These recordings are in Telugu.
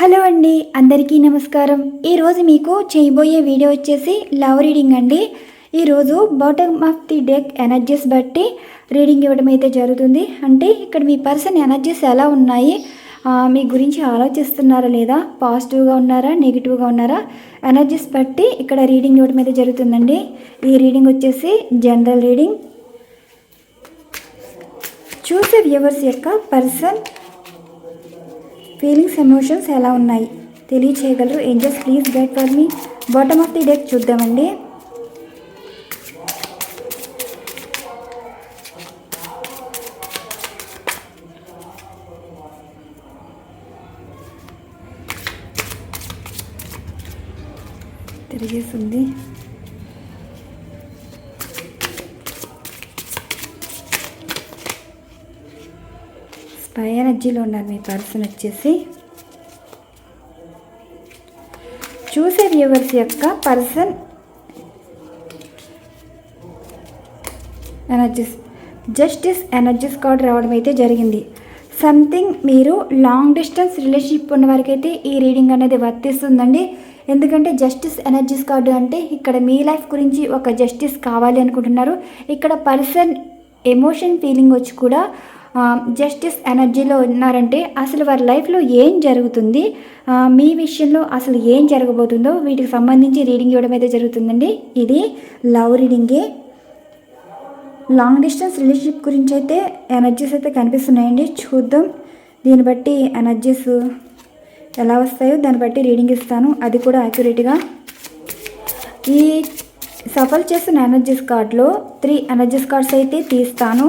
హలో అండి అందరికీ నమస్కారం. ఈరోజు మీకు చేయబోయే వీడియో వచ్చేసి లవ్ రీడింగ్ అండి. ఈరోజు bottom of the deck energies బట్టి రీడింగ్ ఇవ్వడం అయితే జరుగుతుంది. అంటే ఇక్కడ మీ పర్సన్ ఎనర్జీస్ ఎలా ఉన్నాయి? మీ గురించి ఆలోచిస్తున్నారా లేదా? పాజిటివ్గా ఉన్నారా? నెగిటివ్గా ఉన్నారా? ఎనర్జీస్ బట్టి ఇక్కడ రీడింగ్ ఇవ్వడం అయితే జరుగుతుందండి. ఈ రీడింగ్ వచ్చేసి జనరల్ రీడింగ్ చూసే వ్యూవర్స్ యొక్క పర్సన్ ఫీలింగ్స్ ఎమోషన్స్ ఎలా ఉన్నాయి? తెలియచేయగలరు. Angels please guide for me. Bottom of the deck చూద్దామండి. తిరిగేస్తుంది. ఎనర్జీలో ఉన్నారు మీ పర్సన్ వచ్చేసి. చూసే వ్యూవర్స్ యొక్క person? Energies justice energies card రావడం అయితే జరిగింది. సంథింగ్ మీరు లాంగ్ డిస్టెన్స్ రిలేషన్షిప్ ఉన్న వారికి అయితే ఈ రీడింగ్ అనేది వర్తిస్తుందండి. ఎందుకంటే జస్టిస్ ఎనర్జీస్ కార్డు అంటే ఇక్కడ మీ లైఫ్ గురించి ఒక జస్టిస్ కావాలి అనుకుంటున్నారు. ఇక్కడ పర్సన్ ఎమోషన్ ఫీలింగ్ వచ్చి కూడా జస్టిస్ ఎనర్జీలో ఉన్నారంటే అసలు వారి లైఫ్లో ఏం జరుగుతుంది? మీ విషయంలో అసలు ఏం జరగబోతుందో వీటికి సంబంధించి రీడింగ్ ఇవ్వడం అయితే జరుగుతుందండి. ఇది లవ్ రీడింగే. లాంగ్ డిస్టెన్స్ రిలేషన్షిప్ గురించి అయితే ఎనర్జీస్ అయితే కనిపిస్తున్నాయండి. చూద్దాం. దీన్ని బట్టి ఎనర్జీస్ ఎలా వస్తాయో దాన్ని బట్టి రీడింగ్ ఇస్తాను. అది కూడా యాక్యురేట్గా. ఈ సఫల్ చేస్తున్న ఎనర్జీస్ కార్డ్లో త్రీ ఎనర్జీస్ కార్డ్స్ అయితే తీస్తాను.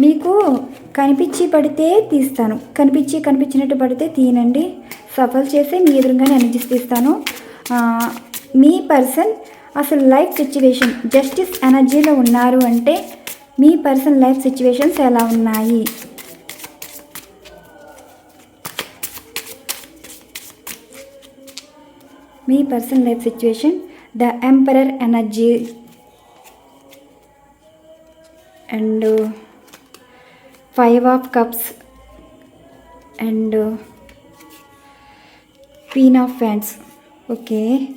మీకు కనిపించి పడితే తీస్తాను. కనిపించి కనిపించినట్టు పడితే తీయనండి సఫల్ చేసి మీ ఎదురుగానే ఎనర్జీస్ తీస్తాను. మీ పర్సన్ అసలు లైఫ్ సిచ్యువేషన్ జస్టిస్ ఎనర్జీలో ఉన్నారు అంటే మీ పర్సన్ లైఫ్ సిచ్యువేషన్స్ ఎలా ఉన్నాయి? మీ person life situation the emperor energy and five of cups and queen of fans. Okay.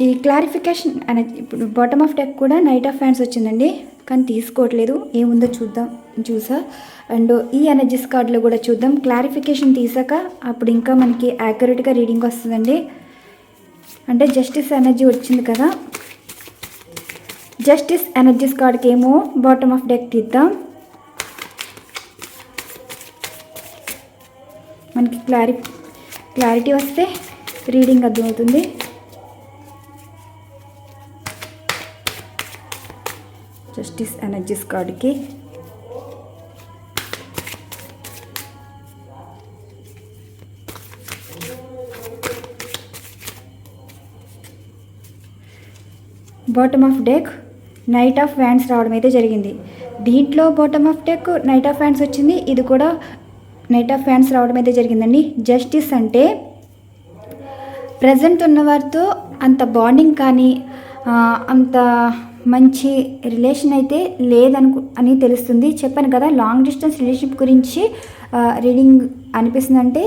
ఈ క్లారిఫికేషన్ అనే ఇప్పుడు బాటమ్ ఆఫ్ డెక్ కూడా నైట్ ఆఫ్ ఫ్యాన్స్ వచ్చిందండి. కానీ తీసుకోవట్లేదు. ఏముందో చూద్దాం చూసా. అండ్ ఈ ఎనర్జీస్ కార్డులో కూడా చూద్దాం. క్లారిఫికేషన్ తీసాక అప్పుడు ఇంకా మనకి యాక్యురేట్గా రీడింగ్ వస్తుందండి. అంటే జస్టిస్ ఎనర్జీ వచ్చింది కదా. జస్టిస్ ఎనర్జీస్ కార్డ్కి ఏమో బాటమ్ ఆఫ్ డెక్ తీద్దాం. మనకి క్లారి క్లారిటీ వస్తే రీడింగ్ అర్థమవుతుంది. జస్టిస్ ఎనర్జీస్ కార్డ్కి. Bottom of deck knight of wands రావడం అయితే జరిగింది. దీంట్లో bottom of deck knight of wands వచ్చింది. ఇది కూడా నైట్ ఆఫ్ వ్యాండ్స్ రావడం అయితే జరిగిందండి. జస్టిస్ అంటే ప్రజెంట్ ఉన్నవారితో అంత బాండింగ్ కానీ అంత మంచి రిలేషన్ అయితే లేదనుకు అని తెలుస్తుంది. చెప్పాను కదా లాంగ్ డిస్టెన్స్ రిలేషన్షిప్ గురించి రీడింగ్ అనిపిస్తుందంటే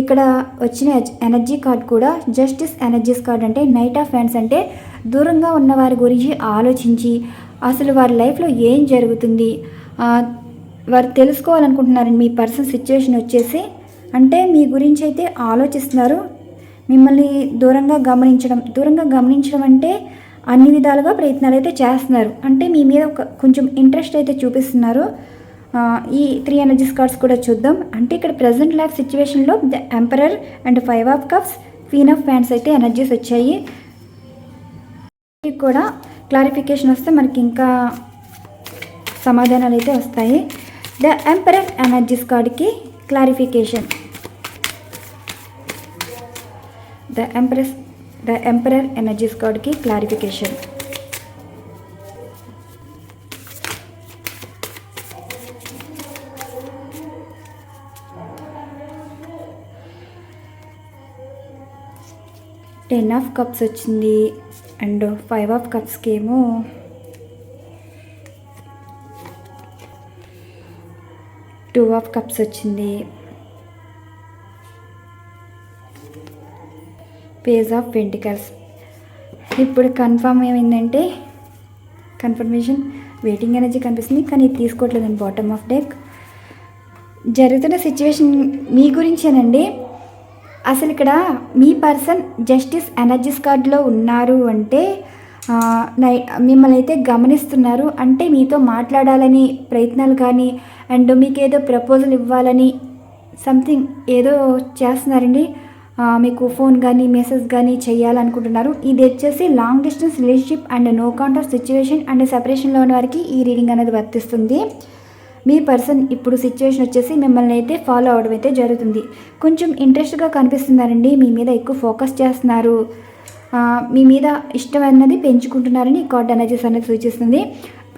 ఇక్కడ వచ్చిన ఎనర్జీ కార్డ్ కూడా జస్టిస్ ఎనర్జీస్ కార్డ్ అంటే నైట్ ఆఫ్ ఫ్యాన్స్ అంటే దూరంగా ఉన్న వారి గురించి ఆలోచించి అసలు వారి లైఫ్లో ఏం జరుగుతుంది? వారు తెలుసుకోవాలనుకుంటున్నారండి మీ పర్సన్ సిచ్యువేషన్ వచ్చేసి అంటే మీ గురించి అయితే ఆలోచిస్తున్నారు. మిమ్మల్ని దూరంగా గమనించడం దూరంగా గమనించడం అంటే అన్ని విధాలుగా ప్రయత్నాలు అయితే చేస్తున్నారు. అంటే మీ మీద ఒక కొంచెం ఇంట్రెస్ట్ అయితే చూపిస్తున్నారు. ఈ త్రీ ఎనర్జీస్ కార్డ్స్ కూడా చూద్దాం. అంటే ఇక్కడ ప్రజెంట్ లైఫ్ సిచ్యువేషన్లో the emperor and five of cups queen of fans అయితే ఎనర్జీస్ వచ్చాయి. కూడా క్లారిఫికేషన్ వస్తే మనకి ఇంకా సమాధానాలు అయితే వస్తాయి. ద ఎంపరర్ ఎనర్జీస్ కార్డ్కి clarification the empress the emperor energies కార్డ్కి క్లారిఫికేషన్ టెన్ ఆఫ్ కప్స్ వచ్చింది అండ్ ఫైవ్ ఆఫ్ కప్స్కి ఏమో టూ ఆఫ్ కప్స్ వచ్చింది. పేజ్ ఆఫ్ వెంటికల్స్ ఇప్పుడు కన్ఫర్మ్ ఏమైందంటే కన్ఫర్మేషన్ వెయిటింగ్ ఎనర్జీ కనిపిస్తుంది కానీ ఇది తీసుకోవట్లేదండి బాటమ్ ఆఫ్ డెక్ జరుగుతున్న సిచ్యువేషన్ మీ గురించేనండి. అసలు ఇక్కడ మీ పర్సన్ జస్టిస్ ఎనర్జీస్ కార్డులో ఉన్నారు అంటే నై మిమ్మల్ని అయితే గమనిస్తున్నారు అంటే మీతో మాట్లాడాలని ప్రయత్నాలు కానీ అండ్ మీకు ఏదో ప్రపోజల్ ఇవ్వాలని సంథింగ్ ఏదో చేస్తున్నారండి. మీకు ఫోన్ కానీ మెసేజ్ కానీ చేయాలనుకుంటున్నారు. ఇది వచ్చేసి long distance relationship and no contact situation and సెపరేషన్లో ఉన్న వారికి ఈ రీడింగ్ అనేది వర్తిస్తుంది. మీ పర్సన్ ఇప్పుడు సిచ్యువేషన్ వచ్చేసి మిమ్మల్ని అయితే ఫాలో అవడం అయితే జరుగుతుంది. కొంచెం ఇంట్రెస్ట్గా కనిపిస్తున్నారండి. మీ మీద ఎక్కువ ఫోకస్ చేస్తున్నారు. మీ మీద ఇష్టం అన్నది పెంచుకుంటున్నారని కార్డ్ ఎనర్జీస్ అనేది సూచిస్తుంది.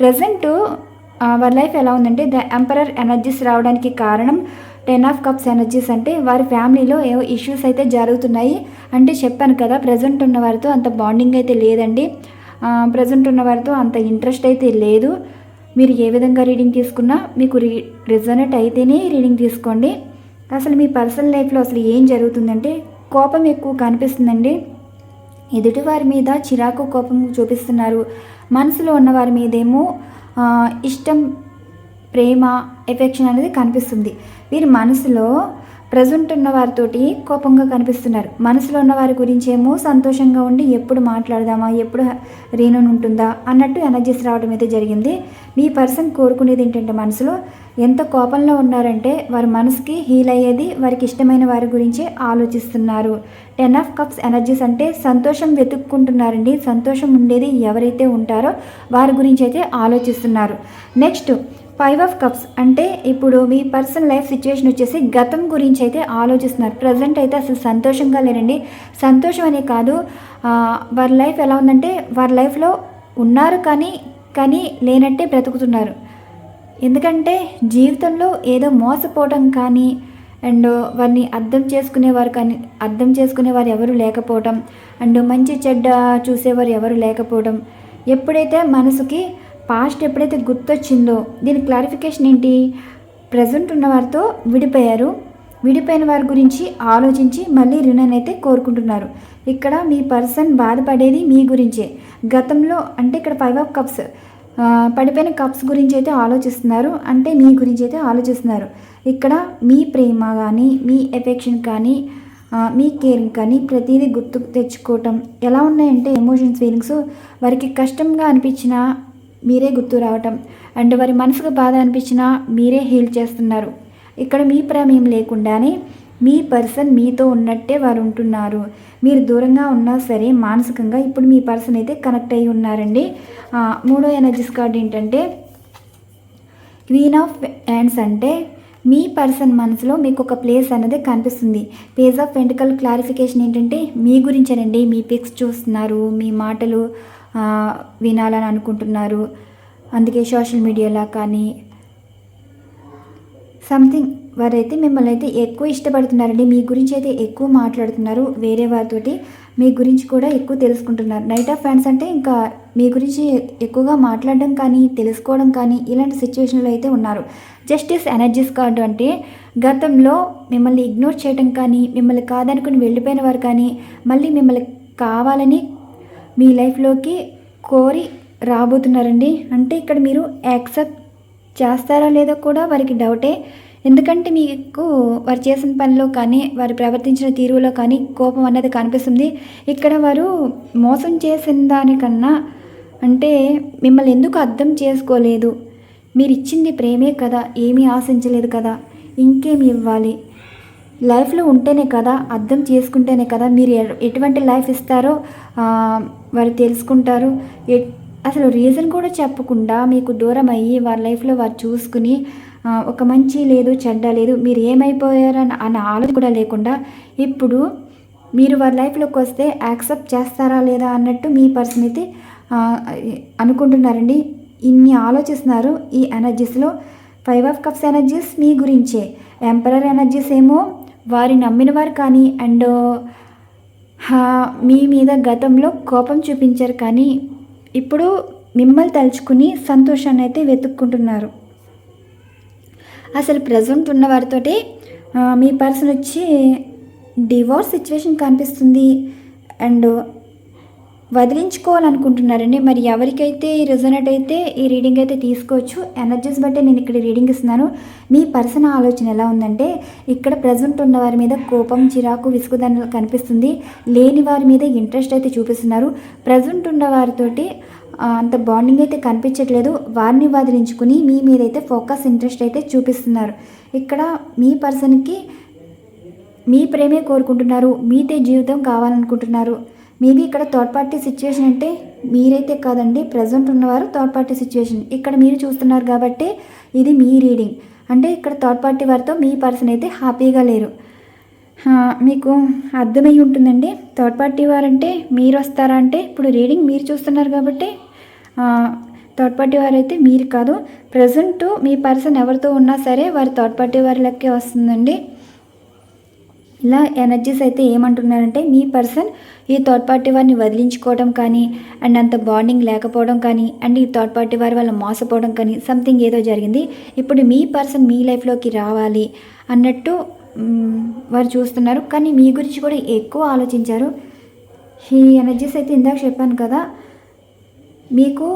ప్రజెంట్ వారి లైఫ్ ఎలా ఉందంటే ద ఎంపరర్ ఎనర్జీస్ రావడానికి కారణం టెన్ ఆఫ్ కప్స్ ఎనర్జీస్ అంటే వారి ఫ్యామిలీలో ఏవో ఇష్యూస్ అయితే జరుగుతున్నాయి. అంటే చెప్పాను కదా ప్రజెంట్ ఉన్న వారితో అంత బాండింగ్ అయితే లేదండి. ప్రజెంట్ ఉన్న వారితో అంత ఇంట్రెస్ట్ అయితే లేదు. మీరు ఏ విధంగా రీడింగ్ తీసుకున్నా మీకు రీ రిజనెట్ అయితేనే రీడింగ్ తీసుకోండి. అసలు మీ పర్సనల్ లైఫ్లో అసలు ఏం జరుగుతుందంటే కోపం ఎక్కువ కనిపిస్తుందండి. ఎదుటివారి మీద చిరాకు కోపం చూపిస్తున్నారు. మనసులో ఉన్న వారి మీదేమో ఇష్టం ప్రేమ ఎఫెక్షన్ అనేది కనిపిస్తుంది. వీరి మనసులో ప్రజెంట్ ఉన్న వారితోటి కోపంగా కనిపిస్తున్నారు. మనసులో ఉన్న వారి గురించి ఏమో సంతోషంగా ఉండి ఎప్పుడు మాట్లాడదామా ఎప్పుడు రీనన్ ఉంటుందా అన్నట్టు ఎనర్జీస్ రావడం అయితే జరిగింది. మీ పర్సన్ కోరుకునేది ఏంటంటే మనసులో ఎంత కోపంలో ఉన్నారంటే వారి మనసుకి హీల్ అయ్యేది వారికి ఇష్టమైన వారి గురించి ఆలోచిస్తున్నారు. టెన్ ఆఫ్ కప్స్ ఎనర్జీస్ అంటే సంతోషం వెతుక్కుంటున్నారండి. సంతోషం ఉండేది ఎవరైతే ఉంటారో వారి గురించి అయితే ఆలోచిస్తున్నారు. నెక్స్ట్ ఫైవ్ ఆఫ్ కప్స్ అంటే ఇప్పుడు మీ పర్సనల్ లైఫ్ సిచ్యువేషన్ వచ్చేసి గతం గురించి అయితే ఆలోచిస్తున్నారు. ప్రజెంట్ అయితే అసలు సంతోషంగా లేరండి. సంతోషం అనే కాదు వారి లైఫ్ ఎలా ఉందంటే వారి లైఫ్లో ఉన్నారు కానీ కానీ లేనట్టే బ్రతుకుతున్నారు. ఎందుకంటే జీవితంలో ఏదో మోసపోవడం కానీ అండ్ వారిని అర్థం చేసుకునేవారు కానీ అర్థం చేసుకునేవారు ఎవరు లేకపోవడం అండ్ మంచి చెడ్డ చూసేవారు ఎవరు లేకపోవడం ఎప్పుడైతే మనసుకి పాస్ట్ ఎప్పుడైతే గుర్తొచ్చిందో దీని క్లారిఫికేషన్ ఏంటి? ప్రజెంట్ ఉన్న వారితో విడిపోయారు. విడిపోయిన వారి గురించి ఆలోచించి మళ్ళీ రుణాన్ని అయితే కోరుకుంటున్నారు. ఇక్కడ మీ పర్సన్ బాధపడేది మీ గురించే. గతంలో అంటే ఇక్కడ ఫైవ్ ఆఫ్ కప్స్ పడిపోయిన కప్స్ గురించి అయితే ఆలోచిస్తున్నారు. అంటే మీ గురించి అయితే ఆలోచిస్తున్నారు. ఇక్కడ మీ ప్రేమ కానీ మీ ఎఫెక్షన్ కానీ మీ కేరింగ్ కానీ ప్రతిదీ గుర్తు తెచ్చుకోవటం ఎలా ఉన్నాయంటే ఎమోషన్స్ ఫీలింగ్స్ వారికి కష్టంగా అనిపించినా మీరే గుర్తు రావటం. అండ్ వారి మనసుకు బాధ అనిపించినా మీరే హీల్ చేస్తున్నారు. ఇక్కడ మీ ప్రమేయం లేకుండానే మీ పర్సన్ మీతో ఉన్నట్టే వారు ఉంటున్నారు. మీరు దూరంగా ఉన్నా సరే మానసికంగా ఇప్పుడు మీ పర్సన్ అయితే కనెక్ట్ అయి ఉన్నారండి. మూడో ఎనర్జీస్ కార్డ్ ఏంటంటే క్వీన్ ఆఫ్ హ్యాండ్స్ అంటే మీ పర్సన్ మనసులో మీకు ఒక ప్లేస్ అనేది కనిపిస్తుంది. పేజ్ ఆఫ్ వెంటకల్ క్లారిఫికేషన్ ఏంటంటే మీ గురించేనండి. మీ పిక్స్ చూస్తున్నారు మీ మాటలు వినాలని అనుకుంటున్నారు. అందుకే సోషల్ మీడియాలో కానీ సంథింగ్ వారైతే మిమ్మల్ని అయితే ఎక్కువ ఇష్టపడుతున్నారండి. మీ గురించి అయితే ఎక్కువ మాట్లాడుతున్నారు. వేరే వారితోటి మీ గురించి కూడా ఎక్కువ తెలుసుకుంటున్నారు. నైట్ ఆఫ్ ఫ్యాన్స్ అంటే ఇంకా మీ గురించి ఎక్కువగా మాట్లాడడం కానీ తెలుసుకోవడం కానీ ఇలాంటి సిచ్యువేషన్లో అయితే ఉన్నారు. జస్టిస్ ఎనర్జీస్ కార్డు అంటే గతంలో మిమ్మల్ని ఇగ్నోర్ చేయడం కానీ మిమ్మల్ని కాదనుకుని వెళ్ళిపోయిన వారు కానీ మళ్ళీ మిమ్మల్ని కావాలని మీ లైఫ్లోకి కోరి రాబోతున్నారండి. అంటే ఇక్కడ మీరు యాక్సెప్ట్ చేస్తారా లేదో కూడా వారికి డౌటే. ఎందుకంటే మీకు వారు చేసిన పనిలో కానీ వారు ప్రవర్తించిన తీరులో కానీ కోపం అన్నది కనిపిస్తుంది. ఇక్కడ వారు మోసం చేసిన దానికన్నా అంటే మిమ్మల్ని ఎందుకు అర్థం చేసుకోలేదు? మీరు ఇచ్చింది ప్రేమే కదా ఏమీ ఆశించలేదు కదా ఇంకేమి ఇవ్వాలి? లైఫ్లో ఉంటేనే కదా అర్థం చేసుకుంటేనే కదా మీరు ఎటువంటి లైఫ్ ఇస్తారో వారు తెలుసుకుంటారు. అసలు రీజన్ కూడా చెప్పకుండా మీకు దూరం అయ్యి వారి లైఫ్లో వారు చూసుకుని ఒక మంచి లేదు చెడ్డ లేదు మీరు ఏమైపోయారని అన్న ఆలోచన కూడా లేకుండా ఇప్పుడు మీరు వారి లైఫ్లోకి వస్తే యాక్సెప్ట్ చేస్తారా లేదా అన్నట్టు మీ పర్సన్ అయితే అనుకుంటున్నారండి. ఇన్ని ఆలోచిస్తున్నారు ఈ ఎనర్జీస్లో ఫైవ్ ఆఫ్ కప్స్ ఎనర్జీస్ మీ గురించే. ఎంపరర్ ఎనర్జీస్ ఏమో వారి నమ్మిన వారు కానీ అండ్ మీ మీద గతంలో కోపం చూపించారు కానీ ఇప్పుడు మిమ్మల్ని తలుచుకుని సంతోషాన్ని అయితే వెతుక్కుంటున్నారు. అసలు ప్రజెంట్ ఉన్న వారితోటి మీ పర్సన్ వచ్చి డివోర్స్ సిచ్యువేషన్ కనిపిస్తుంది. అండ్ వదిలించుకోవాలనుకుంటున్నారండి. మరి ఎవరికైతే ఈ రిజనెట్ అయితే ఈ రీడింగ్ అయితే తీసుకోవచ్చు ఎనర్జీస్ బట్టి నేను ఇక్కడ రీడింగ్ ఇస్తున్నాను. మీ పర్సన్ ఆలోచన ఎలా ఉందంటే ఇక్కడ ప్రజెంట్ ఉన్న వారి మీద కోపం చిరాకు విసుగుదన కనిపిస్తుంది. లేని వారి మీద ఇంట్రెస్ట్ అయితే చూపిస్తున్నారు. ప్రజెంట్ ఉన్న వారితోటి అంత బాండింగ్ అయితే కనిపించట్లేదు. వారిని వదిలించుకుని మీ మీద అయితే ఫోకస్ ఇంట్రెస్ట్ అయితే చూపిస్తున్నారు. ఇక్కడ మీ పర్సన్కి మీ ప్రేమే కోరుకుంటున్నారు. మీతే జీవితం కావాలనుకుంటున్నారు. మేబీ ఇక్కడ థర్డ్ పార్టీ సిచ్యువేషన్ అంటే మీరైతే కాదండి ప్రజెంట్ ఉన్నవారు థర్డ్ పార్టీ సిచ్యువేషన్ ఇక్కడ మీరు చూస్తున్నారు కాబట్టి ఇది మీ రీడింగ్ అంటే ఇక్కడ థర్డ్ పార్టీ వారితో మీ పర్సన్ అయితే హ్యాపీగా లేరు. మీకు అర్థమై ఉంటుందండి. థర్డ్ పార్టీ వారంటే మీరు వస్తారా అంటే ఇప్పుడు రీడింగ్ మీరు చూస్తున్నారు కాబట్టి థర్డ్ పార్టీ వారు అయితే మీరు కాదు. ప్రజెంట్ మీ పర్సన్ ఎవరితో ఉన్నా సరే వారి థర్డ్ పార్టీ వారి లెక్కే వస్తుందండి. ఇలా ఎనర్జీస్ అయితే ఏమంటున్నారంటే మీ పర్సన్ ఈ థర్డ్ పార్టీ వారిని వదిలించుకోవడం కానీ అండ్ అంత బాండింగ్ లేకపోవడం కానీ అండ్ ఈ థర్డ్ పార్టీ వారి వల్ల మోసపోవడం కానీ సంథింగ్ ఏదో జరిగింది. ఇప్పుడు మీ పర్సన్ మీ లైఫ్లోకి రావాలి అన్నట్టు వారు చూస్తున్నారు. కానీ మీ గురించి కూడా ఎక్కువ ఆలోచించారు. ఈ ఎనర్జీస్ అయితే ఇందాక చెప్పాను కదా మీకు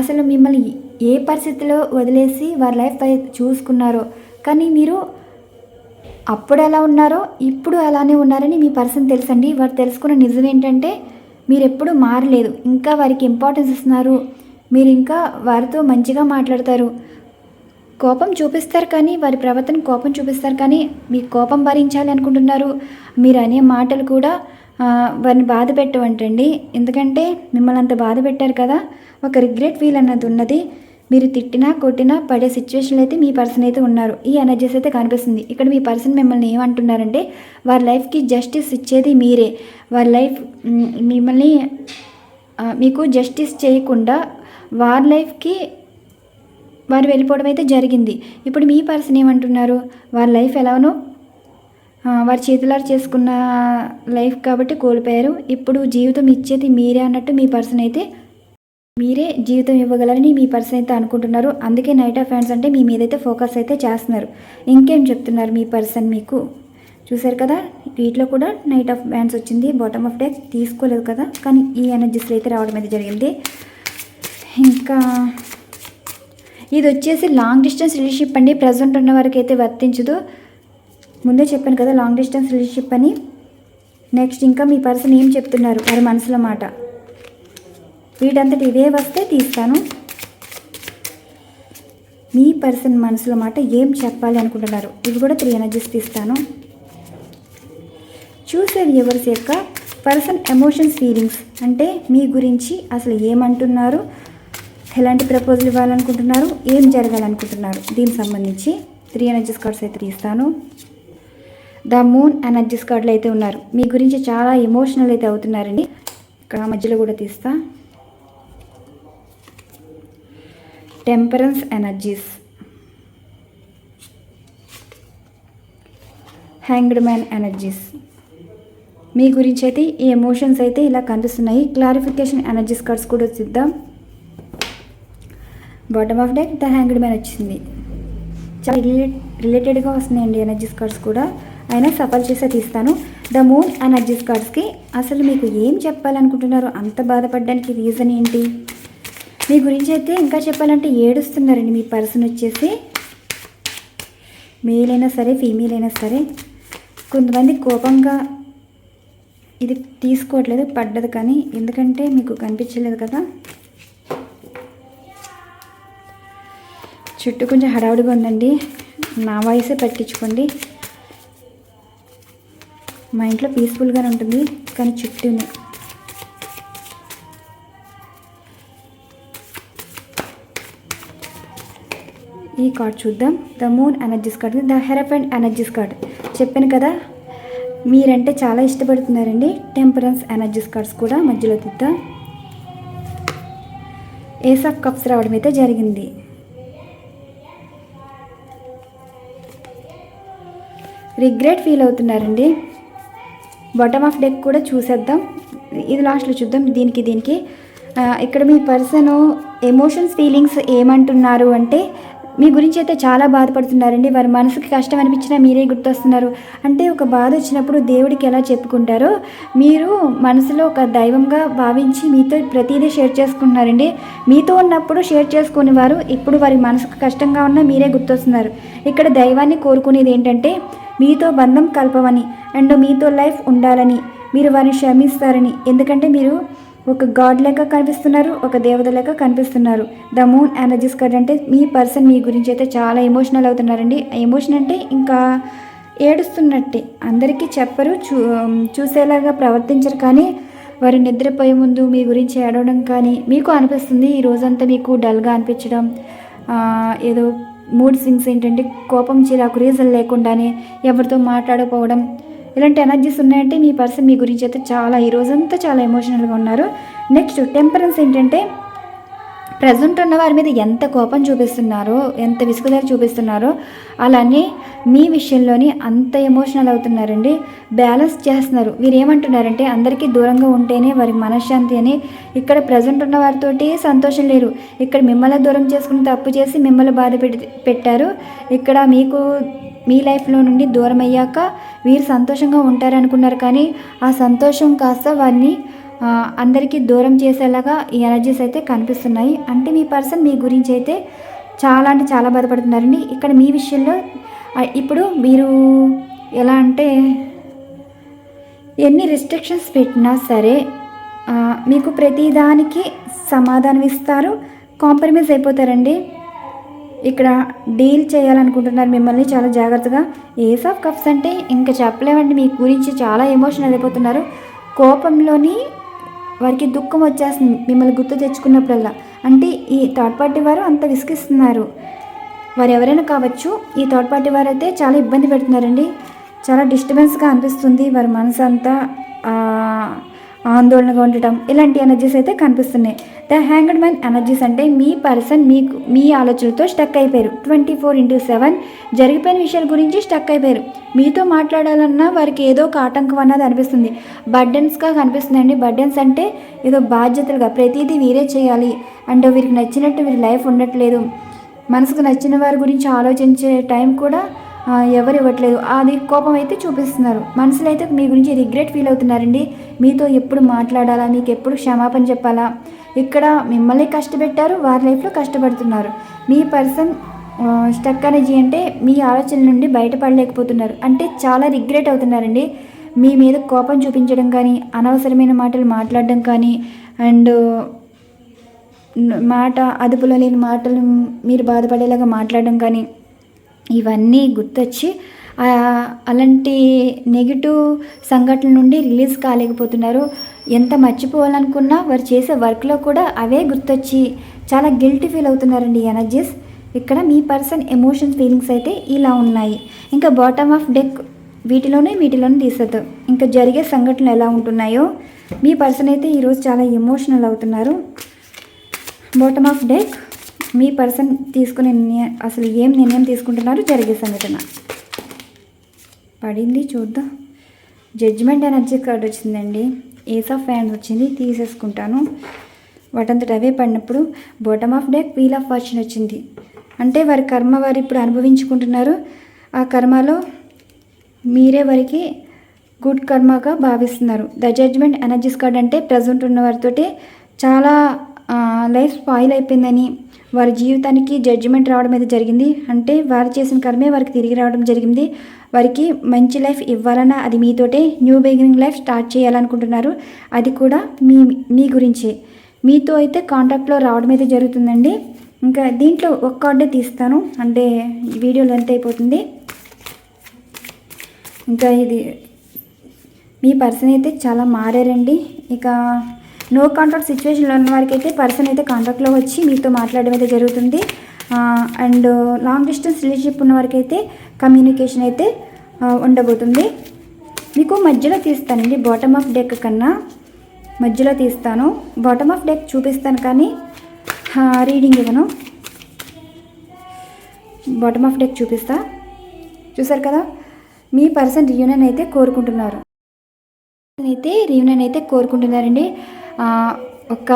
అసలు మిమ్మల్ని ఏ పరిస్థితిలో వదిలేసి వారి లైఫ్ చూసుకున్నారో కానీ మీరు అప్పుడు ఎలా ఉన్నారో ఇప్పుడు అలానే ఉన్నారని మీ పర్సన్ తెలుసండి. వారు తెలుసుకున్న నిజం ఏంటంటే మీరు ఎప్పుడు మారలేదు. ఇంకా వారికి ఇంపార్టెన్స్ ఇస్తున్నారు. మీరు ఇంకా వారితో మంచిగా మాట్లాడతారు. కోపం చూపిస్తారు కానీ వారి ప్రవర్తన కోపం చూపిస్తారు కానీ మీ కోపం భరించాలి అనుకుంటున్నారు. మీరు అనే మాటలు కూడా వారిని బాధ పెట్టవంటండి. ఎందుకంటే మిమ్మల్ని అంత బాధ పెట్టారు కదా. ఒక రిగ్రెట్ ఫీల్ అన్నది ఉన్నది. మీరు తిట్టినా కొట్టినా పడే సిచ్యువేషన్లో అయితే మీ పర్సన్ అయితే ఉన్నారు. ఈ ఎనర్జీస్ అయితే కనిపిస్తుంది. ఇక్కడ మీ పర్సన్ మిమ్మల్ని ఏమంటున్నారంటే వారి లైఫ్కి జస్టిస్ ఇచ్చేది మీరే. వారి లైఫ్ మిమ్మల్ని మీకు జస్టిస్ చేయకుండా వారి లైఫ్కి వారు వెళ్ళిపోవడం అయితే జరిగింది. ఇప్పుడు మీ పర్సన్ ఏమంటున్నారు? వారి లైఫ్ ఎలానో వారి చేతులారు చేసుకున్న లైఫ్ కాబట్టి కోల్పోయారు. ఇప్పుడు జీవితం ఇచ్చేది మీరే అన్నట్టు మీ పర్సన్ అయితే మీరే జీవితం ఇవ్వగలరని మీ పర్సన్ అయితే అనుకుంటున్నారు. అందుకే నైట్ ఆఫ్ ఫ్యాన్స్ అంటే మీ మీద అయితే ఫోకస్ అయితే చేస్తున్నారు. ఇంకేం చెప్తున్నారు మీ పర్సన్ మీకు? చూశారు కదా వీటిలో కూడా నైట్ ఆఫ్ బ్యాండ్స్ వచ్చింది. బాటమ్ ఆఫ్ డెక్ తీసుకోలేదు కదా కానీ ఈ ఎనర్జీస్లో అయితే రావడం అయితే జరిగింది. ఇంకా ఇది వచ్చేసి లాంగ్ డిస్టెన్స్ రిలేషన్షిప్ అండి. ప్రజెంట్ ఉన్న వారికి అయితే వర్తించదు. ముందే చెప్పాను కదా లాంగ్ డిస్టెన్స్ రిలేషన్షిప్ అని. నెక్స్ట్ ఇంకా మీ పర్సన్ ఏం చెప్తున్నారు? వారి మనసులో మాట. వీటంతటి ఇదే వస్తే తీస్తాను. మీ పర్సన్ మనసులో మాట ఏం చెప్పాలి అనుకుంటున్నారు? ఇవి కూడా త్రీ ఎనర్జీస్ తీస్తాను. చూసే వ్యూవర్స్ యొక్క పర్సన్ ఎమోషన్స్ ఫీలింగ్స్. అంటే మీ గురించి అసలు ఏమంటున్నారు? ఎలాంటి ప్రపోజల్ ఇవ్వాలనుకుంటున్నారు? ఏం జరగాలనుకుంటున్నారు? దీనికి సంబంధించి త్రీ ఎనర్జీస్ కార్డ్స్ అయితే తీస్తాను. ద మూన్ ఎనర్జీస్ కార్డులు అయితే ఉన్నారు. మీ గురించి చాలా ఎమోషనల్ అయితే అవుతున్నారండి ఇక్కడ మధ్యలో కూడా తీస్తా. Temperance energies hanged man energies మీ గురించి అయితే ఈ ఎమోషన్స్ అయితే ఇలా కనిపిస్తున్నాయి క్లారిఫికేషన్ ఎనర్జీస్ కార్డ్స్ కూడా చూద్దాం. Bottom of deck the hanged man వచ్చింది. చాలా రిలేట్ రిలేటెడ్గా వస్తున్నాయండి ఎనర్జీస్ కార్డ్స్ కూడా. అయినా సఫల్ చేసే తీస్తాను. ద మూన్ ఎనర్జీస్ కార్డ్స్కి అసలు మీకు ఏం చెప్పాలనుకుంటున్నారు అంత బాధపడడానికి రీజన్ ఏంటి? మీ గురించి అయితే ఇంకా చెప్పాలంటే ఏడుస్తున్నారండి మీ పర్సన్ వచ్చేసి. మేల్ అయినా సరే ఫీమేల్ అయినా సరే కొంతమంది కోపంగా ఇది తీసుకోవట్లేదు పడ్డది కానీ ఎందుకంటే మీకు కనిపించలేదు కదా. చుట్టూ కొంచెం హడావుడిగా ఉందండి. నా వాయిసే పట్టించుకోండి. మా ఇంట్లో పీస్ఫుల్గానే ఉంటుంది కానీ చుట్టూనే. ఈ కార్డ్ చూద్దాం. The moon energies card the hierophant energies card. చెప్పాను కదా మీరంటే చాలా ఇష్టపడుతున్నారండి. టెంపరెన్స్ ఎనర్జీస్ కార్డ్స్ కూడా మధ్యలో తీద్దాం. ఏస్ ఆఫ్ కప్స్ రావడం అయితే జరిగింది. రిగ్రెట్ ఫీల్ అవుతున్నారండి. బాటమ్ ఆఫ్ డెక్ కూడా చూసేద్దాం. ఇది లాస్ట్లో చూద్దాం. దీనికి దీనికి. ఇక్కడ మీ పర్సన్ ఎమోషన్స్ ఫీలింగ్స్ ఏమంటున్నారు అంటే మీ గురించి అయితే చాలా బాధపడుతున్నారండి. వారి మనసుకి కష్టం అనిపించినా మీరే గుర్తొస్తున్నారు. అంటే ఒక బాధ వచ్చినప్పుడు దేవుడికి ఎలా చెప్పుకుంటారో మీరు మనసులో ఒక దైవంగా భావించి మీతో ప్రతిదీ షేర్ చేసుకుంటున్నారండి. మీతో ఉన్నప్పుడు షేర్ చేసుకునే వారు ఇప్పుడు వారి మనసుకు కష్టంగా ఉన్నా మీరే గుర్తొస్తున్నారు. ఇక్కడ దైవాన్ని కోరుకునేది ఏంటంటే మీతో బంధం కలపవని అండ్ మీతో లైఫ్ ఉండాలని మీరు వారిని క్షమిస్తారని. ఎందుకంటే మీరు ఒక గాడ్ లెక్క కనిపిస్తున్నారు ఒక దేవత లెక్క కనిపిస్తున్నారు. ద మూన్ ఎనర్జీస్ కార్డ్ అంటే మీ పర్సన్ మీ గురించి అయితే చాలా ఎమోషనల్ అవుతున్నారండి. ఎమోషన్ అంటే ఇంకా ఏడుస్తున్నట్టే. అందరికీ చెప్పరు చూ చూసేలాగా ప్రవర్తించరు కానీ వారు నిద్రపోయే ముందు మీ గురించి ఏడవడం కానీ మీకు అనిపిస్తుంది. ఈ రోజంతా మీకు డల్గా అనిపించడం ఏదో మూడ్ సింగ్స్ ఏంటంటే కోపం చిరాకు రీజన్ లేకుండానే ఎవరితో మాట్లాడకపోవడం ఇలాంటి ఎనర్జీస్ ఉన్నాయంటే మీ పర్సన్ మీ గురించి అయితే చాలా ఈ రోజంతా చాలా ఎమోషనల్గా ఉన్నారు. నెక్స్ట్ టెంపరెన్స్ ఏంటంటే ప్రజెంట్ ఉన్న వారి మీద ఎంత కోపం చూపిస్తున్నారో ఎంత విసుగుదారి చూపిస్తున్నారో అలానే మీ విషయంలోని అంత ఎమోషనల్ అవుతున్నారండి. బ్యాలెన్స్ చేస్తున్నారు. వీరు ఏమంటున్నారంటే అందరికీ దూరంగా ఉంటేనే వారికి మనశ్శాంతి అని. ఇక్కడ ప్రజెంట్ ఉన్న వారితోటి సంతోషం లేరు ఇక్కడ మిమ్మల్ని దూరం చేసుకుని తప్పు చేసి మిమ్మల్ని బాధ పెట్టారు. ఇక్కడ మీకు మీ లైఫ్లో నుండి దూరం అయ్యాక వీరు సంతోషంగా ఉంటారనుకున్నారు కానీ ఆ సంతోషం కాస్త వారిని అందరికీ దూరం చేసేలాగా ఈ ఎనర్జీస్ అయితే కనిపిస్తున్నాయి. అంటే మీ పర్సన్ మీ గురించి అయితే చాలా అంటే చాలా బాధపడుతున్నారండి. ఇక్కడ మీ విషయంలో ఇప్పుడు మీరు ఎలా అంటే ఎన్ని రిస్ట్రిక్షన్స్ పెట్టినా సరే మీకు ప్రతిదానికి సమాధానం ఇస్తారు కాంప్రమైజ్ అయిపోతారండి. ఇక్కడ డీల్ చేయాలనుకుంటున్నారు మిమ్మల్ని చాలా జాగ్రత్తగా. ఏస్ ఆఫ్ కప్స్ అంటే ఇంకా చెప్పలేమండి మీ గురించి చాలా ఎమోషనల్ అయిపోతున్నారు కోపంలోని వారికి దుఃఖం వచ్చేస్తుంది మిమ్మల్ని గుర్తు తెచ్చుకున్నప్పుడల్లా. అంటే ఈ థర్డ్ పార్టీ వారు అంత విసిగిస్తున్నారు. వారు ఎవరైనా కావచ్చు ఈ థర్డ్ పార్టీ వారు అయితే చాలా ఇబ్బంది పెడుతున్నారండి. చాలా డిస్టర్బెన్స్గా అనిపిస్తుంది. వారి మనసు అంతా ఆందోళనగా ఉండటం. ఇలాంటి ఎనర్జీస్ అయితే కనిపిస్తున్నాయి. ద హ్యాంగ్డ్ మ్యాన్ ఎనర్జీస్ అంటే మీ పర్సన్ మీకు మీ ఆలోచనలతో స్టక్ అయిపోయారు. ట్వంటీ ఫోర్ ఇంటూ సెవెన్ జరిగిపోయిన విషయాల గురించి స్టక్ అయిపోయారు. మీతో మాట్లాడాలన్నా వారికి ఏదో ఒక ఆటంకం అన్నది అనిపిస్తుంది. బర్డెన్స్గా కనిపిస్తుందండి బర్డెన్స్ అంటే ఏదో బాధ్యతలుగా ప్రతిదీ వీరే చేయాలి. అండ్ వీరికి నచ్చినట్టు వీరి లైఫ్ ఉండట్లేదు. మనసుకు నచ్చిన వారి గురించి ఆలోచించే టైం కూడా ఎవరు ఇవ్వట్లేదు అది కోపం అయితే చూపిస్తున్నారు. మనసులో అయితే మీ గురించి రిగ్రెట్ ఫీల్ అవుతున్నారండి. మీతో ఎప్పుడు మాట్లాడాలా? మీకు ఎప్పుడు క్షమాపణ చెప్పాలా? ఇక్కడ మిమ్మల్ని కష్టపెట్టారు వారి లైఫ్లో కష్టపడుతున్నారు. మీ పర్సన్ స్టక్ ఎనర్జీ అంటే మీ ఆలోచన నుండి బయటపడలేకపోతున్నారు. అంటే చాలా రిగ్రెట్ అవుతున్నారండి. మీ మీద కోపం చూపించడం కానీ అనవసరమైన మాటలు మాట్లాడడం కానీ అండ్ మాట అదుపులో లేని మాటలు మీరు బాధపడేలాగా మాట్లాడడం కానీ ఇవన్నీ గుర్తొచ్చి అలాంటి నెగిటివ్ సంఘటనల నుండి రిలీజ్ కాలేకపోతున్నారు. ఎంత మర్చిపోవాలనుకున్నా వారు చేసే వర్క్లో కూడా అవే గుర్తొచ్చి చాలా గిల్టీ ఫీల్ అవుతున్నారండి ఎనర్జీస్. ఇక్కడ మీ పర్సన్ ఎమోషన్స్ ఫీలింగ్స్ అయితే ఇలా ఉన్నాయి. ఇంకా బాటమ్ ఆఫ్ డెక్ వీటిలోనే వీటిలోనే తీసేద్దాం. ఇంకా జరిగే సంఘటనలు ఎలా ఉంటున్నాయో మీ పర్సన్ అయితే ఈరోజు చాలా ఎమోషనల్ అవుతున్నారు. బాటమ్ ఆఫ్ డెక్ మీ పర్సన్ తీసుకునే నిర్ణయం అసలు ఏం నిర్ణయం తీసుకుంటున్నారు జరిగే సంఘటన. పడింది చూద్దాం. జడ్జిమెంట్ ఎనర్జీ కార్డ్ వచ్చిందండి. ఏస్ ఆఫ్ హ్యాండ్స్ వచ్చింది తీసేసుకుంటాను. వాటంతట అవే పడినప్పుడు bottom of deck wheel of fortune వచ్చింది. అంటే వారి కర్మ వారు ఇప్పుడు అనుభవించుకుంటున్నారు. ఆ కర్మలో మీరే వారికి గుడ్ కర్మగా భావిస్తున్నారు. ద జడ్జ్మెంట్ ఎనర్జీస్ కార్డ్ అంటే ప్రజెంట్ ఉన్న వారితోటి చాలా లైఫ్ స్పాయిల్ అయిపోయిందని వారి జీవితానికి జడ్జిమెంట్ రావడం అయితే జరిగింది. అంటే వారు చేసిన కర్మే వారికి తిరిగి రావడం జరిగింది. వారికి మంచి లైఫ్ ఇవ్వాలన్నా అది మీతోటే న్యూ బిగినింగ్ లైఫ్ స్టార్ట్ చేయాలనుకుంటున్నారు. అది కూడా మీ మీ గురించే. మీతో అయితే కాంటాక్ట్లో రావడం అయితే జరుగుతుందండి. ఇంకా దీంట్లో ఒక్క కార్డే తీస్తాను. అంటే వీడియో లెంత్ అయిపోతుంది. ఇంకా ఇది మీ పర్సన్ అయితే చాలా మారారండి. ఇక నో కాంట్రాక్ట్ సిచ్యువేషన్లో ఉన్న వారికి అయితే పర్సన్ అయితే కాంట్రాక్ట్లో వచ్చి మీతో మాట్లాడడం అయితే జరుగుతుంది. అండ్ లాంగ్ డిస్టెన్స్ రిలేషన్షిప్ ఉన్న వారికి అయితే కమ్యూనికేషన్ అయితే ఉండబోతుంది. మీకు మధ్యలో తీస్తానండి బాటమ్ ఆఫ్ డెక్ కన్నా మధ్యలో తీస్తాను. బాటమ్ ఆఫ్ డెక్ చూపిస్తాను కానీ రీడింగ్ ఇవ్వను. బాటమ్ ఆఫ్ డెక్ చూపిస్తా. చూసారు కదా? మీ పర్సన్ రియూనియన్ అయితే కోరుకుంటున్నారు. అయితే రీయూనియన్ అయితే కోరుకుంటున్నారండి. ఒక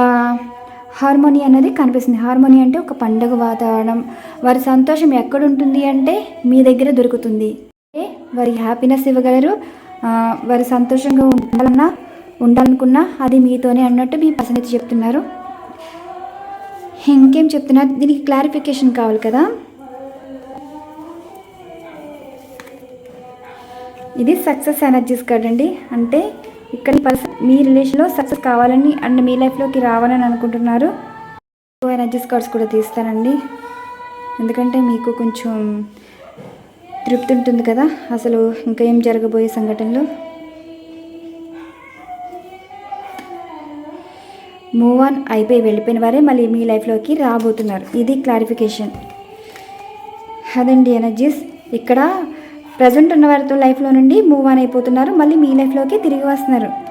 హార్మోని అనేది కనిపిస్తుంది. హార్మోని అంటే ఒక పండగ వాతావరణం. వారి సంతోషం ఎక్కడుంటుంది అంటే మీ దగ్గర దొరుకుతుంది. వారి హ్యాపీనెస్ ఇవ్వగలరు. వారి సంతోషంగా ఉండాలన్నా ఉండాలనుకున్నా అది మీతోనే అన్నట్టు మీ పర్సన్ చెప్తున్నారు. ఇంకేం చెప్తున్నారు? దీనికి క్లారిఫికేషన్ కావాలి కదా. ఇది సక్సెస్ ఎనర్జీస్ కార్డ్ అండి అంటే ఇక్కడ పర్సన్ మీ రిలేషన్లో సక్సెస్ కావాలని అండ్ మీ లైఫ్లోకి రావాలని అనుకుంటున్నారు. ఎనర్జీస్ కార్డ్స్ కూడా తీస్తానండి ఎందుకంటే మీకు కొంచెం తృప్తి ఉంటుంది కదా. అసలు ఇంకా ఏం జరగబోయే సంఘటనలు? మూవ్ ఆన్ అయిపోయి వెళ్ళిపోయిన వారే మళ్ళీ మీ లైఫ్లోకి రాబోతున్నారు. ఇది క్లారిఫికేషన్ అదండి ఎనర్జీస్ ఇక్కడ ప్రజెంట్ ఉన్న వారితో లైఫ్లో నుండి మూవ్ ఆన్ అయిపోతున్నారు. మళ్ళీ మీ లైఫ్లోకి తిరిగి వస్తున్నారు.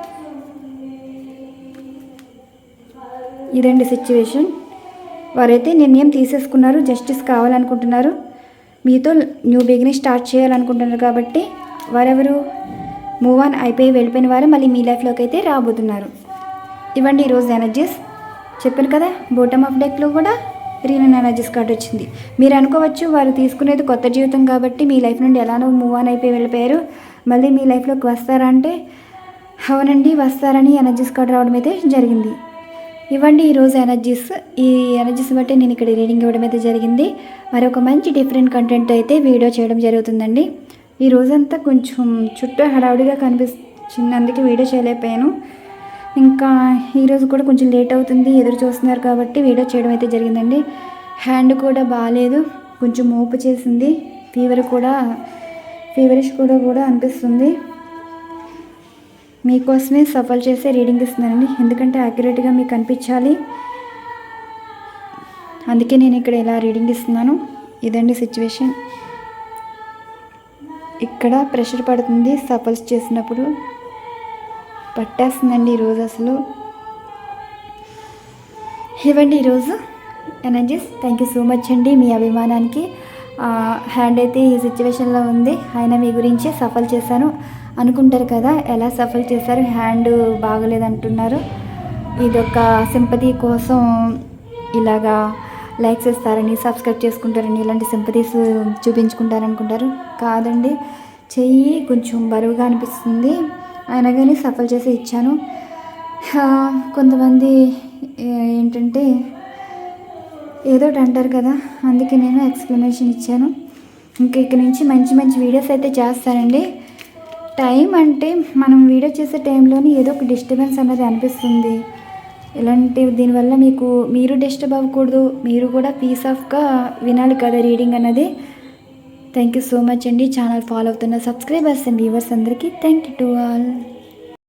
ఇదండి సిచ్యువేషన్ వారైతే నిర్ణయం తీసేసుకున్నారు జస్టిస్ కావాలనుకుంటున్నారు. మీతో న్యూ బిగినింగ్ స్టార్ట్ చేయాలనుకుంటున్నారు కాబట్టి వారెవరు మూవ్ ఆన్ అయిపోయి వెళ్ళిపోయిన వారు మళ్ళీ మీ లైఫ్లోకి అయితే రాబోతున్నారు. ఇవ్వండి ఈరోజు ఎనర్జీస్ చెప్పాను కదా బోటమ్ ఆఫ్ డెక్లో కూడా రీనన్ ఎనర్జీస్ కార్డ్ వచ్చింది. మీరు అనుకోవచ్చు వారు తీసుకునేది కొత్త జీవితం కాబట్టి మీ లైఫ్ నుండి ఎలానో మూవ్ ఆన్ అయిపోయి వెళ్ళిపోయారు. మళ్ళీ మీ లైఫ్లోకి వస్తారా అంటే అవునండి వస్తారని ఎనర్జీస్ కార్డ్ రావడం అయితే జరిగింది. ఇవ్వండి ఈరోజు ఎనర్జీస్ ఈ ఎనర్జీస్ బట్టి నేను ఇక్కడ రీడింగ్ ఇవ్వడం అయితే జరిగింది. మరి ఒక మంచి డిఫరెంట్ కంటెంట్ అయితే వీడియో చేయడం జరుగుతుందండి. ఈ రోజంతా కొంచెం చుట్టూ హడావుడిగా కనిపిస్తుంది అందుకే వీడియో చేయలేకపోయాను. ఇంకా ఈరోజు కూడా కొంచెం లేట్ అవుతుంది ఎదురు చూస్తున్నారు కాబట్టి వీడియో చేయడం అయితే జరిగిందండి. హ్యాండ్ కూడా బాగాలేదు కొంచెం మోపు చేసింది ఫీవర్ కూడా ఫీవరిష్ కూడా కూడా అనిపిస్తుంది. మీకోసమే సఫల్ చేసే రీడింగ్ ఇస్తున్నానండి. ఎందుకంటే యాక్యురేట్గా మీకు కనిపించాలి అందుకే నేను ఇక్కడ ఇలా రీడింగ్ ఇస్తున్నాను. ఇదండి సిచ్యువేషన్ ఇక్కడ ప్రెషర్ పడుతుంది సఫల్స్ చేసినప్పుడు. పట్టేస్తుందండి ఈరోజు అసలు. ఇవ్వండి ఈరోజు energies thank you so much అండి మీ అభిమానానికి. హ్యాండ్ అయితే ఈ సిచ్యువేషన్లో ఉంది. ఆయన మీ గురించి సఫల్ చేశాను. అనుకుంటారు కదా ఎలా సఫల్ చేశారు హ్యాండ్ బాగలేదంటున్నారు. ఇదొక సింపతి కోసం ఇలాగా లైక్స్ ఇస్తారని సబ్స్క్రైబ్ చేసుకుంటారని ఇలాంటి సింపతీస్ చూపించుకుంటారనుకుంటారు. కాదండి చెయ్యి కొంచెం బరువుగా అనిపిస్తుంది. అయినా కానీ సఫల్ చేసి ఇచ్చాను. కొంతమంది ఏంటంటే ఏదో ఒకటి అంటారు కదా అందుకే నేను ఎక్స్ప్లెనేషన్ ఇచ్చాను. ఇంకా ఇక్కడ నుంచి మంచి మంచి వీడియోస్ అయితే చేస్తానండి. టైం అంటే మనం వీడియో చేసే టైంలోనే ఏదో ఒక డిస్టర్బెన్స్ అనేది అనిపిస్తుంది. ఇలాంటి దీనివల్ల మీకు మీరు డిస్టర్బ్ అవ్వకూడదు మీరు కూడా పీస్ ఆఫ్గా వినాలి కదా రీడింగ్ అన్నది. థ్యాంక్ యూ సో మచ్ అండి. ఛానల్ ఫాలో అవుతున్న సబ్స్క్రైబర్స్ అండ్ వ్యూవర్స్ అందరికీ థ్యాంక్ యూ టు ఆల్